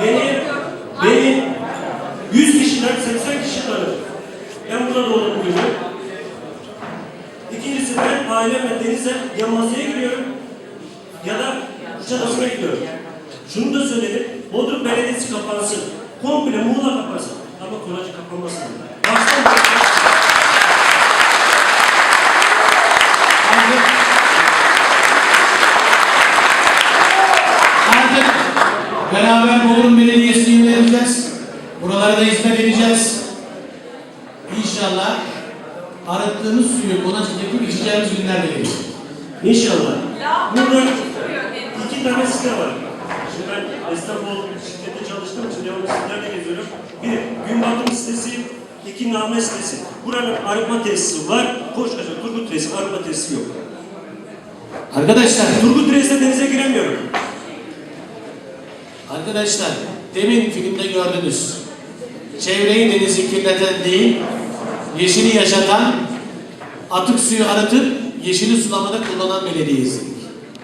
Beni, beni 100 kişiden 80 kişi tanır. Ben burada doğdum büyüdüm. İkincisi ben ailemle denize ya masaya gidiyorum ya da Kuşadası'na gidiyorum. Şunu da söyledim. Bodrum Belediyesi kapansın. Komple Muğla kapansın. Ama Konacı kapanmasın. Baştan beraber Bodrum Belediyesi'ni yöneteceğiz. Buralara da hizmet edeceğiz. İnşallah arıttığımız suyu Konacık yapıp içeceğimiz günler de gelecek. İnşallah. Burada iki tane site var. Şimdi ben olduğum şirkette çalıştığım için devamlı sitelerde geziyorum. Bir gün batım sitesi, iki name sitesi. Buranın arıtma tesisi var. Koşkaca Turgut Reis'in arıtma tesisi yok. Arkadaşlar, Turgut Reis'te denize giremiyorum. Arkadaşlar demin filmde gördünüz. Çevreyi denizi kirleten değil, yeşili yaşatan, atık suyu arıtıp yeşili sulamada kullanan belediyeyiz.